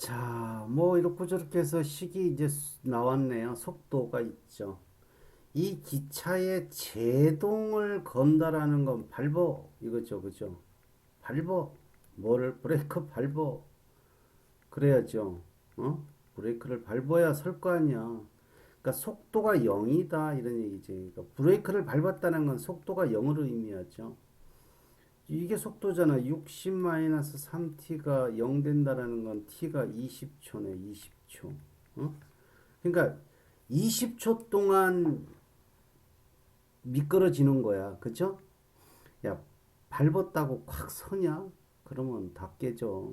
자, 뭐 이렇게 저렇게 해서 식이 이제 수- 나왔네요. 속도가 있죠. 이 기차의 제동을 건다라는 건 밟어 이거죠, 그죠? 밟어 뭐를 브레이크 밟어 그래야죠. 어? 브레이크를 밟아야 설 거 아니야. 그러니까 속도가 0이다 이런 얘기지. 그러니까 브레이크를 밟았다는 건 속도가 0으로 의미하죠. 이게 속도잖아. 60-3t가 0 된다라는 건 t가 20초네, 20초. 어? 그러니까 20초 동안 미끄러지는 거야. 그죠? 야, 밟았다고 콱 서냐? 그러면 다 깨져.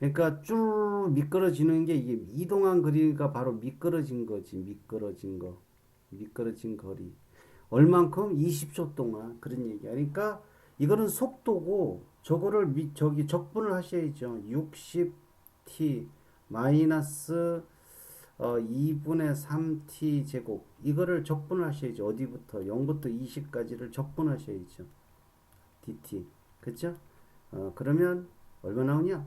그러니까 쭉 미끄러지는 게 이게 이동한 거리가 바로 미끄러진 거지. 미끄러진 거. 미끄러진 거리. 얼만큼? 20초 동안. 그런 얘기야. 그러니까 이거는 속도고 저거를 미, 저기 적분을 하셔야죠. 60t 마이너스 어, 2분의 3t 제곱 이거를 적분을 하셔야죠. 어디부터 0부터 20까지를 적분하셔야죠. dt 그죠? 어, 그러면 얼마 나오냐?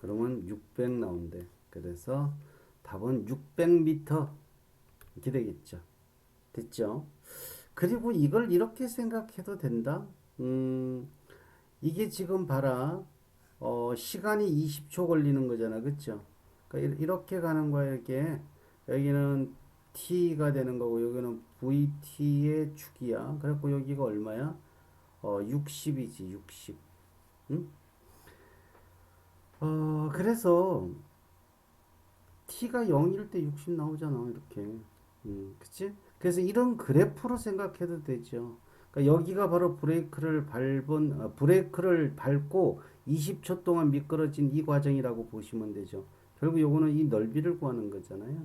그러면 600 나온대. 그래서 답은 600m 이렇게 되겠죠. 됐죠? 그리고 이걸 이렇게 생각해도 된다. 음, 이게 지금 봐라. 어, 시간이 20초 걸리는 거잖아. 그쵸? 그러니까 이- 이렇게 가는 거야. 이렇게. 여기는 t가 되는 거고, 여기는 vt의 축이야. 그래갖고 여기가 얼마야? 어, 60이지, 60. 응? 어, 그래서 t가 0일 때 60 나오잖아. 이렇게. 음, 그치? 그래서 이런 그래프로 생각해도 되죠. 그러니까 여기가 바로 브레이크를 밟은, 아, 브레이크를 밟고 20초 동안 미끄러진 이 과정이라고 보시면 되죠. 결국 요거는 이 넓이를 구하는 거잖아요.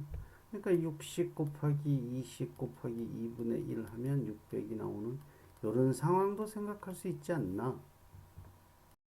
그러니까 60 곱하기 20 곱하기 2분의 1 하면 600이 나오는 이런 상황도 생각할 수 있지 않나.